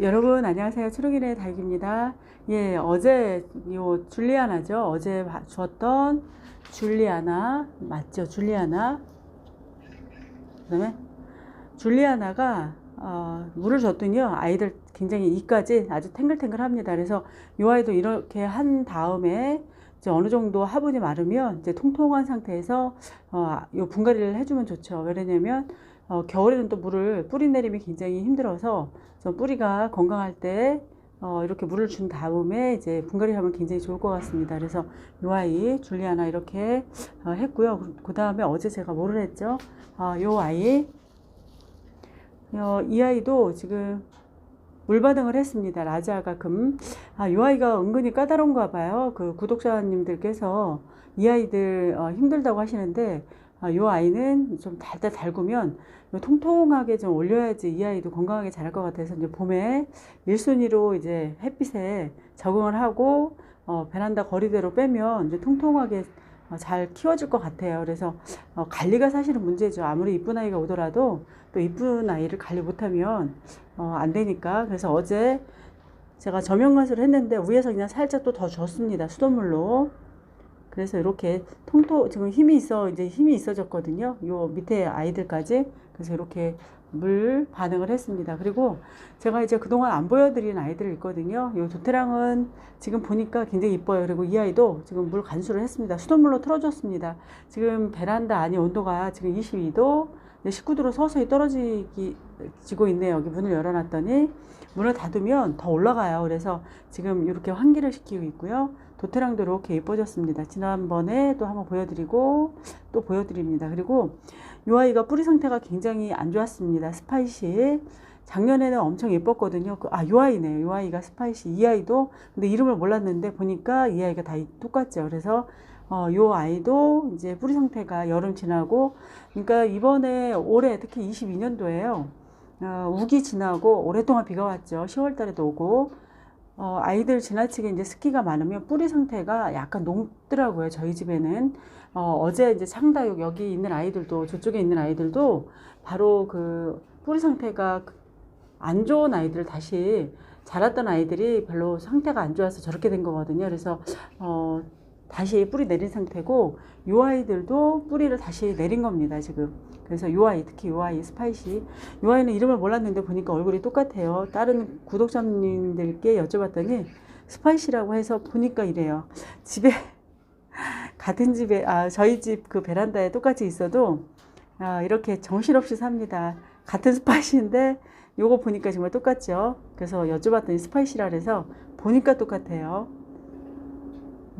여러분 안녕하세요. 초록이네 다육입니다. 예, 어제 요 줄리아나죠. 어제 봐- 주었던 줄리아나 맞죠? 줄리아나. 그다음에 줄리아나가 어, 물을 줬더니요 아이들 굉장히 이까지 아주 탱글탱글합니다. 그래서 이 아이도 이렇게 한 다음에 이제 어느 정도 화분이 마르면 이제 통통한 상태에서 어, 요 분갈이를 해주면 좋죠. 왜냐면 어, 겨울에는 또 물을 뿌리 내림이 굉장히 힘들어서 좀 뿌리가 건강할 때 어, 이렇게 물을 준 다음에 이제 분갈이 하면 굉장히 좋을 것 같습니다. 그래서 이 아이 줄리아나 이렇게 어, 했고요. 그 다음에 어제 제가 뭐를 했죠? 아, 요 아이 어, 이 아이도 지금 물반응을 했습니다. 라자가 금. 아, 이 아이가 은근히 까다로운가 봐요. 그 구독자님들께서 이 아이들 어, 힘들다고 하시는데, 아, 이 아이는 좀 달달 달구면 통통하게 좀 올려야지 이 아이도 건강하게 자랄 것 같아서 이제 봄에 1순위로 이제 햇빛에 적응을 하고, 어, 베란다 거리대로 빼면 이제 통통하게 어, 잘 키워질 것 같아요. 그래서 어, 관리가 사실은 문제죠. 아무리 이쁜 아이가 오더라도 또 이쁜 아이를 관리 못하면 어, 안 되니까. 그래서 어제 제가 저명관수를 했는데 위에서 그냥 살짝 또 더 줬습니다. 수돗물로. 그래서 이렇게 통통 지금 힘이 있어 이제 힘이 있어졌거든요. 요 밑에 아이들까지. 그래서 이렇게 물 반응을 했습니다. 그리고 제가 이제 그동안 안 보여드린 아이들이 있거든요. 요 도테랑은 지금 보니까 굉장히 이뻐요. 그리고 이 아이도 지금 물 간수를 했습니다. 수돗물로 틀어줬습니다. 지금 베란다 안에 온도가 지금 22도, 19도로 서서히 떨어지기, 지고 있네요. 여기 문을 열어놨더니 문을 닫으면 더 올라가요. 그래서 지금 이렇게 환기를 시키고 있고요. 도테랑도 이렇게 예뻐졌습니다. 지난번에 또 한번 보여드리고 또 보여드립니다. 그리고 이 아이가 뿌리 상태가 굉장히 안 좋았습니다. 스파이시. 작년에는 엄청 예뻤거든요. 그, 아, 이 아이네요. 이 아이가 스파이시. 이 아이도, 근데 이름을 몰랐는데 보니까 이 아이가 다 똑같죠. 그래서, 어, 요 아이도 이제 뿌리 상태가 여름 지나고, 그러니까 이번에 올해 특히 22년도에요. 어, 우기 지나고 오랫동안 비가 왔죠. 10월 달에도 오고, 어, 아이들 지나치게 이제 습기가 많으면 뿌리 상태가 약간 녹더라고요. 저희 집에는. 어, 어제 이제 창다육 여기 있는 아이들도, 저쪽에 있는 아이들도 바로 그 뿌리 상태가 안 좋은 아이들 다시 자랐던 아이들이 별로 상태가 안 좋아서 저렇게 된 거거든요. 그래서 어, 다시 뿌리 내린 상태고 이 아이들도 뿌리를 다시 내린 겁니다. 지금. 그래서 이 아이 특히 이 아이 스파이시 이 아이는 이름을 몰랐는데 보니까 얼굴이 똑같아요. 다른 구독자님들께 여쭤봤더니 스파이시라고 해서 보니까 이래요. 집에 같은 집에 아 저희 집 그 베란다에 똑같이 있어도 아, 이렇게 정신없이 삽니다. 같은 스파이시인데 요거 보니까 정말 똑같죠. 그래서 여쭤봤더니 스파이시라 그래서 보니까 똑같아요.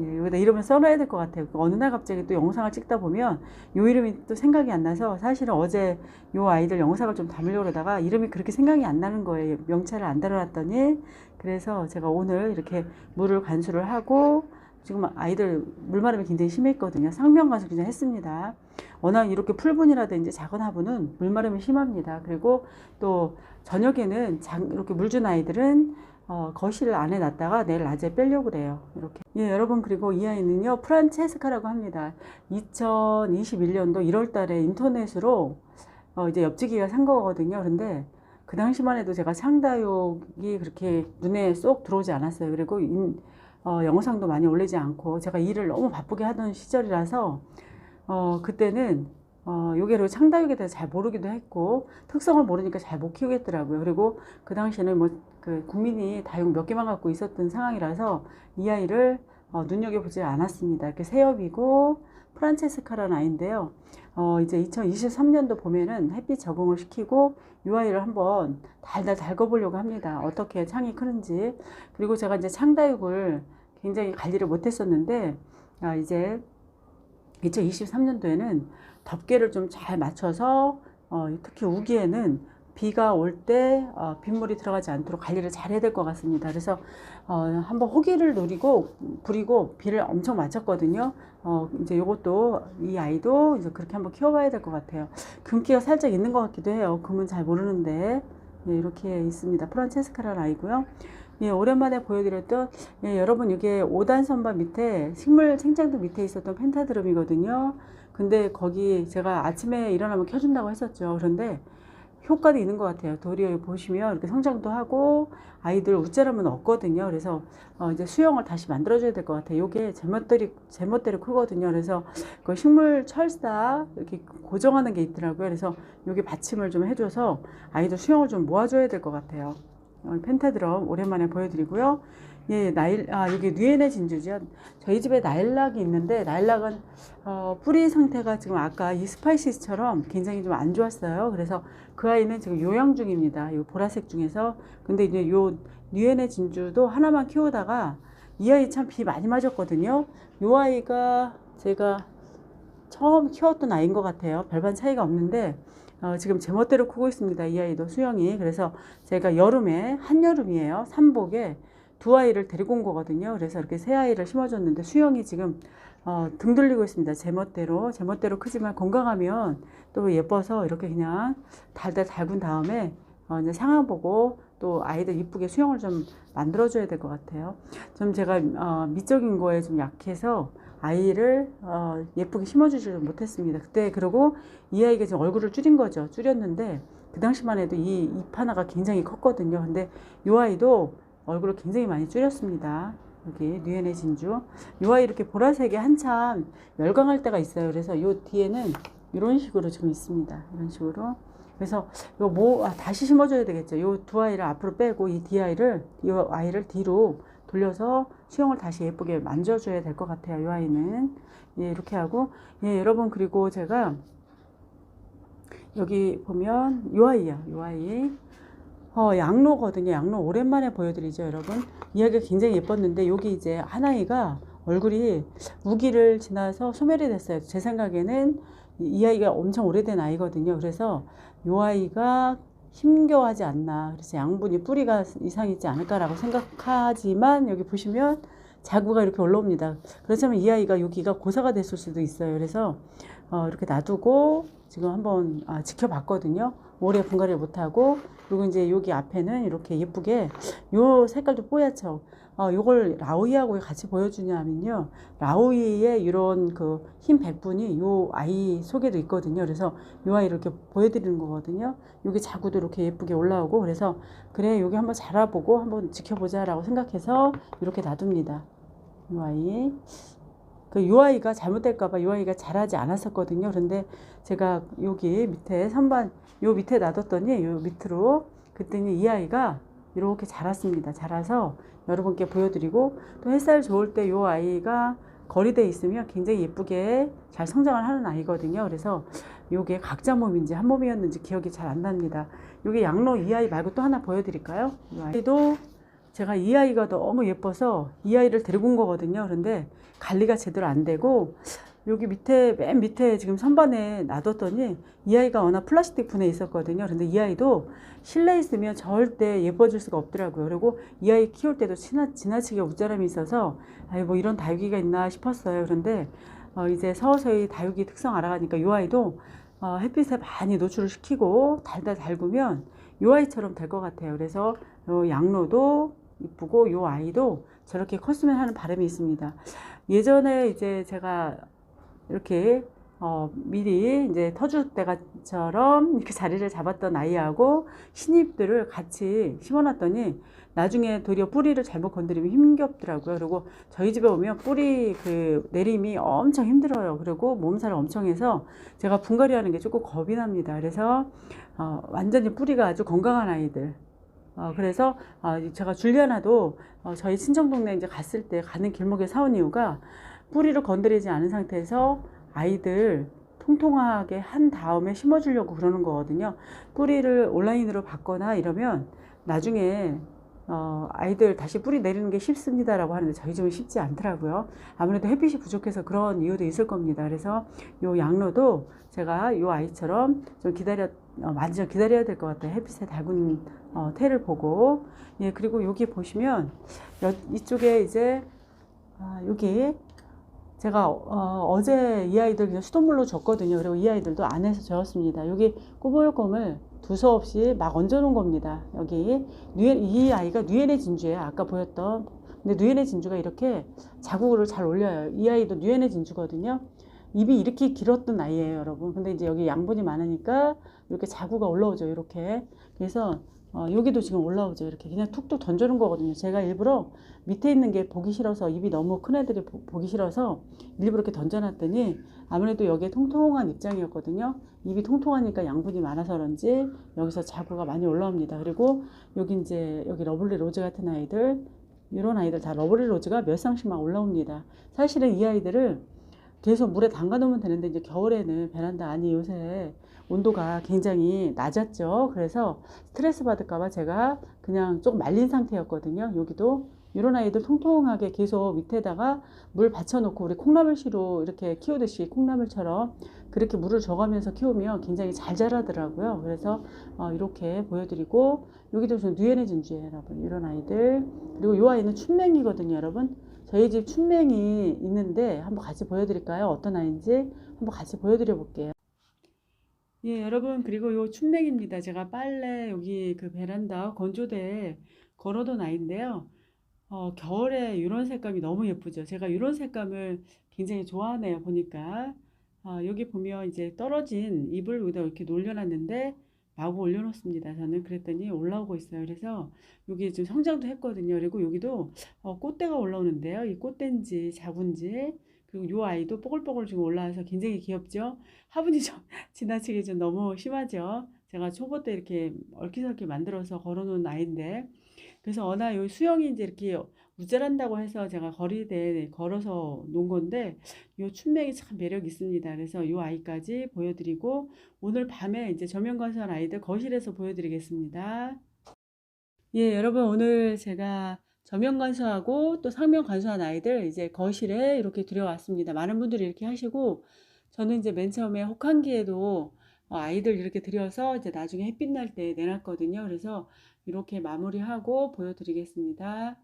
예, 여기다 이름을 써놔야 될 것 같아요. 어느 날 갑자기 또 영상을 찍다 보면 요 이름이 또 생각이 안 나서 사실은 어제 요 아이들 영상을 좀 담으려고 그러다가 이름이 그렇게 생각이 안 나는 거예요. 명찰을 안 달아놨더니 그래서 제가 오늘 이렇게 물을 관수를 하고 지금 아이들 물마름이 굉장히 심했거든요. 상명 관수 그냥 했습니다. 워낙 이렇게 풀분이라든지 작은 화분은 물마름이 심합니다. 그리고 또 저녁에는 장, 이렇게 물준 아이들은 어, 거실 안에 놨다가 내일 낮에 빼려고 그래요. 이렇게. 예, 여러분, 그리고 이 아이는요, 프란체스카라고 합니다. 2021년도 1월 달에 인터넷으로 어, 이제 옆지기가 산 거거든요. 그런데 그 당시만 해도 제가 상다육이 그렇게 눈에 쏙 들어오지 않았어요. 그리고 인, 어, 영상도 많이 올리지 않고 제가 일을 너무 바쁘게 하던 시절이라서 어, 그때는 어, 요게로 창다육에 대해서 잘 모르기도 했고 특성을 모르니까 잘 못 키우겠더라고요. 그리고 그 당시에는 뭐 그 국민이 다육 몇 개만 갖고 있었던 상황이라서 이 아이를 어, 눈여겨보지 않았습니다. 이렇게 새엽이고 프란체스카라는 아이인데요. 어, 이제 2023년도 봄에는 햇빛 적응을 시키고 이 아이를 한번 달달 달궈보려고 합니다. 어떻게 창이 크는지. 그리고 제가 이제 창다육을 굉장히 관리를 못했었는데, 아, 이제 2023년도에는 덮개를 좀 잘 맞춰서, 어, 특히 우기에는 비가 올때 어, 빗물이 들어가지 않도록 관리를 잘 해야 될 것 같습니다. 그래서 어, 한번 호기를 누리고 부리고 비를 엄청 맞췄거든요. 어, 이제 요것도 이 아이도 이제 그렇게 한번 키워봐야 될 것 같아요. 금기가 살짝 있는 것 같기도 해요. 금은 잘 모르는데 예, 이렇게 있습니다. 프란체스카라는 아이고요. 예, 오랜만에 보여드렸던 예, 여러분 이게 5단 선반 밑에 식물 생장도 밑에 있었던 펜타드럼이거든요. 근데 거기 제가 아침에 일어나면 켜준다고 했었죠. 그런데 효과도 있는 것 같아요. 도리어 보시면 이렇게 성장도 하고 아이들 웃자라면 없거든요. 그래서 어 이제 수영을 다시 만들어줘야 될 것 같아요. 요게 제멋대로 제멋대로 크거든요. 그래서 그 식물 철사 이렇게 고정하는 게 있더라고요. 그래서 요게 받침을 좀 해줘서 아이들 수영을 좀 모아줘야 될 것 같아요. 어, 펜타드럼 오랜만에 보여드리고요. 예, 나일, 아, 여기 뉴엔의 진주죠. 저희 집에 나일락이 있는데, 나일락은, 어, 뿌리 상태가 지금 아까 이 스파이시스처럼 굉장히 좀 안 좋았어요. 그래서 그 아이는 지금 요양 중입니다. 요 보라색 중에서. 근데 이제 요 뉴엔의 진주도 하나만 키우다가 이 아이 참 비 많이 맞았거든요. 요 아이가 제가 처음 키웠던 아이인 것 같아요. 별반 차이가 없는데, 어, 지금 제멋대로 크고 있습니다. 이 아이도 수영이. 그래서 제가 여름에, 한여름이에요. 삼복에 두 아이를 데리고 온 거거든요. 그래서 이렇게 세 아이를 심어줬는데 수영이 지금 어, 등 돌리고 있습니다. 제멋대로. 제멋대로 크지만 건강하면 또 예뻐서 이렇게 그냥 달달 달군 다음에 어, 이제 상황 보고 또 아이들 이쁘게 수영을 좀 만들어줘야 될 것 같아요. 좀 제가 어, 미적인 거에 좀 약해서 아이를 어, 예쁘게 심어주지 못했습니다. 그때 그러고 이 아이가 지금 얼굴을 줄인 거죠. 줄였는데 그 당시만 해도 이 입 하나가 굉장히 컸거든요. 근데 이 아이도 얼굴을 굉장히 많이 줄였습니다. 여기 뉴엔의 진주. 이 아이 이렇게 보라색이 한참 열광할 때가 있어요. 그래서 이 뒤에는 이런 식으로 지금 있습니다. 이런 식으로. 그래서 이거 뭐 아, 다시 심어줘야 되겠죠. 이 두 아이를 앞으로 빼고 이뒤 아이를 이 아이를 뒤로 돌려서 수영을 다시 예쁘게 만져줘야 될 것 같아요. 이 아이는 예 이렇게 하고 예 여러분 그리고 제가 여기 보면 이 아이야 이 아이 어, 양로거든요. 양로 오랜만에 보여드리죠, 여러분. 이야기가 굉장히 예뻤는데, 여기 이제 한 아이가 얼굴이 우기를 지나서 소멸이 됐어요. 제 생각에는 이, 이 아이가 엄청 오래된 아이거든요. 그래서 이 아이가 힘겨워하지 않나. 그래서 양분이 뿌리가 이상 있지 않을까라고 생각하지만, 여기 보시면 자구가 이렇게 올라옵니다. 그렇다면 이 아이가 여기가 고사가 됐을 수도 있어요. 그래서 어, 이렇게 놔두고 지금 한번 아, 지켜봤거든요. 오래 분갈이를 못하고 그리고 이제 여기 앞에는 이렇게 예쁘게 요 색깔도 뽀얗죠. 어, 요걸 라우이하고 같이 보여주냐면요. 라우이의 이런 그 흰 백분이 요 아이 속에도 있거든요. 그래서 요 아이 이렇게 보여드리는 거거든요. 여기 자구도 이렇게 예쁘게 올라오고 그래서 그래 여기 한번 자라보고 한번 지켜보자 라고 생각해서 이렇게 놔둡니다. 요 아이. 그 유아이가 잘못될까봐 유아이가 자라지 않았었거든요. 그런데 제가 여기 밑에 선반 요 밑에 놔뒀더니 요 밑으로 그랬더니 이 아이가 이렇게 자랐습니다. 자라서 여러분께 보여드리고 또 햇살 좋을 때요 아이가 거리돼 있으면 굉장히 예쁘게 잘 성장을 하는 아이거든요. 그래서 요게 각자 몸인지 한 몸이었는지 기억이 잘 안 납니다. 요게 양로 이 아이 말고 또 하나 보여드릴까요? 이 아이도 제가 이 아이가 너무 예뻐서 이 아이를 데리고 온 거거든요. 그런데 관리가 제대로 안 되고 여기 밑에 맨 밑에 지금 선반에 놔뒀더니 이 아이가 워낙 플라스틱 분해 있었거든요. 그런데 이 아이도 실내에 있으면 절대 예뻐질 수가 없더라고요. 그리고 이 아이 키울 때도 지나, 지나치게 웃자람이 있어서 아이 뭐 이런 다육이가 있나 싶었어요. 그런데 어 이제 서서히 다육이 특성 알아가니까 이 아이도 어 햇빛에 많이 노출을 시키고 달달 달구면 이 아이처럼 될 것 같아요. 그래서 요 양로도 이쁘고 요 아이도 저렇게 컸으면 하는 바람이 있습니다. 예전에 이제 제가 이렇게 어, 미리 이제 터줄 때가처럼 이렇게 자리를 잡았던 아이하고 신입들을 같이 심어놨더니 나중에 도리어 뿌리를 잘못 건드리면 힘겹더라고요. 그리고 저희 집에 오면 뿌리 그 내림이 엄청 힘들어요. 그리고 몸살을 엄청 해서 제가 분갈이 하는 게 조금 겁이 납니다. 그래서 어, 완전히 뿌리가 아주 건강한 아이들. 어, 그래서 어, 제가 줄리아나도 어, 저희 친정 동네 이제 갔을 때 가는 길목에 사온 이유가 뿌리를 건드리지 않은 상태에서 아이들 통통하게 한 다음에 심어주려고 그러는 거거든요. 뿌리를 온라인으로 받거나 이러면 나중에 어, 아이들 다시 뿌리 내리는 게 쉽습니다라고 하는데 저희 집은 쉽지 않더라고요. 아무래도 햇빛이 부족해서 그런 이유도 있을 겁니다. 그래서 요 양로도 제가 요 아이처럼 좀 기다려 어, 좀 기다려야 될 것 같아요. 햇빛에 달군 어, 태를 보고 예 그리고 여기 보시면 여, 이쪽에 이제 아, 여기 제가 어, 제이 아이들 그냥 수돗물로 줬거든요. 그리고 이 아이들도 안에서 재웠습니다. 여기 꼬물꼬물 두서없이 막 얹어놓은 겁니다. 여기 뉴엔, 이 아이가 뉴엔의 진주예요. 아까 보였던. 근데 뉴엔의 진주가 이렇게 자국을 잘 올려요. 이 아이도 뉴엔의 진주거든요. 입이 이렇게 길었던 아이예요, 여러분. 근데 이제 여기 양분이 많으니까 이렇게 자구가 올라오죠, 이렇게. 그래서 어, 여기도 지금 올라오죠, 이렇게. 그냥 툭툭 던져놓은 거거든요. 제가 일부러 밑에 있는 게 보기 싫어서 입이 너무 큰 애들이 보, 보기 싫어서 일부러 이렇게 던져놨더니 아무래도 여기에 통통한 입장이었거든요. 입이 통통하니까 양분이 많아서 그런지 여기서 자구가 많이 올라옵니다. 그리고 여기 이제 여기 러블리 로즈 같은 아이들 이런 아이들 다 러블리 로즈가 몇 쌍씩만 올라옵니다. 사실은 이 아이들을 계속 물에 담가 놓으면 되는데 이제 겨울에는 베란다 안이 요새 온도가 굉장히 낮았죠. 그래서 스트레스 받을까봐 제가 그냥 조금 말린 상태였거든요. 여기도 이런 아이들 통통하게 계속 밑에다가 물 받쳐놓고 우리 콩나물씨로 이렇게 키우듯이 콩나물처럼 그렇게 물을 줘가면서 키우면 굉장히 잘 자라더라고요. 그래서 어, 이렇게 보여드리고 여기도 좀 누에네 진주예요, 여러분. 이런 아이들 그리고 이 아이는 춘맹이거든요, 여러분. 저희 집 춘맹이 있는데 한번 같이 보여드릴까요? 어떤 아이인지 한번 같이 보여드려 볼게요. 예, 여러분 그리고 요 춘맹입니다. 제가 빨래 여기 그 베란다 건조대에 걸어둔 아이인데요. 어, 겨울에 이런 색감이 너무 예쁘죠. 제가 이런 색감을 굉장히 좋아하네요. 보니까 아, 여기 보면 이제 떨어진 이불 위에다 이렇게 놀려놨는데 마구 올려놓습니다. 저는 그랬더니 올라오고 있어요. 그래서 여기 지금 성장도 했거든요. 그리고 여기도 어, 꽃대가 올라오는데요. 이 꽃대인지 자군지 그리고 요 아이도 뽀글뽀글 지금 올라와서 굉장히 귀엽죠. 화분이 좀 지나치게 좀 너무 심하죠. 제가 초보 때 이렇게 얽히설키 만들어서 걸어놓은 아이인데 그래서 어나 요 수영이 이제 이렇게 우절한다고 해서 제가 거리대에 걸어서 놓은 건데 요 춘맥이 참 매력 있습니다. 그래서 요 아이까지 보여드리고 오늘 밤에 이제 저면 건조한 아이들 거실에서 보여드리겠습니다. 예, 여러분 오늘 제가 저면 간수하고 또 상면 간수한 아이들 이제 거실에 이렇게 들여왔습니다. 많은 분들이 이렇게 하시고 저는 이제 맨 처음에 혹한기에도 어, 아이들 이렇게 들여서 이제 나중에 햇빛 날 때 내놨거든요. 그래서 이렇게 마무리하고 보여드리겠습니다.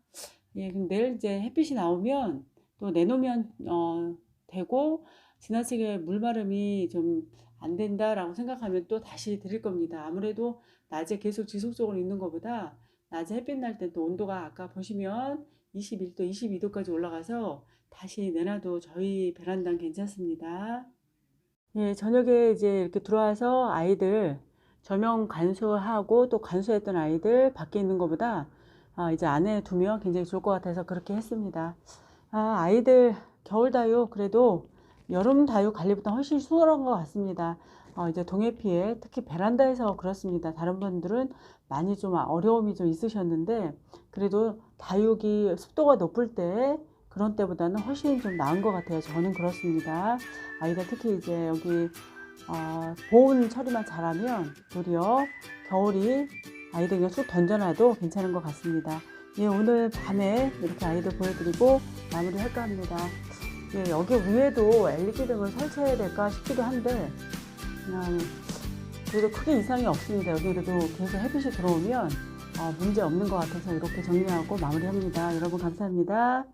예, 그럼 내일 이제 햇빛이 나오면 또 내놓으면 어, 되고 지나치게 물마름이 좀 안 된다라고 생각하면 또 다시 드릴 겁니다. 아무래도 낮에 계속 지속적으로 있는 것보다 낮에 햇빛 날때또 온도가 아까 보시면 21도, 22도까지 올라가서 다시 내놔도 저희 베란다는 괜찮습니다. 예, 저녁에 이제 이렇게 들어와서 아이들 저명 간수하고 또 간수했던 아이들 밖에 있는 것보다 아, 이제 안에 두면 굉장히 좋을 것 같아서 그렇게 했습니다. 아, 아이들 겨울 다육 그래도 여름 다육 관리보다 훨씬 수월한 것 같습니다. 어, 이제 동해피에 특히 베란다에서 그렇습니다. 다른 분들은 많이 좀 어려움이 좀 있으셨는데 그래도 다육이 습도가 높을 때 그런 때보다는 훨씬 좀 나은 것 같아요. 저는 그렇습니다. 아이들 특히 이제 여기 어, 보온 처리만 잘하면 도리어 겨울이 아이들 그냥 쑥 던져놔도 괜찮은 것 같습니다. 예, 오늘 밤에 이렇게 아이들 보여드리고 마무리 할까 합니다. 예, 여기 위에도 LED 등을 설치해야 될까 싶기도 한데 그냥 그래도 크게 이상이 없습니다. 여기 그래도 계속 햇빛이 들어오면 어, 문제 없는 것 같아서 이렇게 정리하고 마무리합니다. 여러분 감사합니다.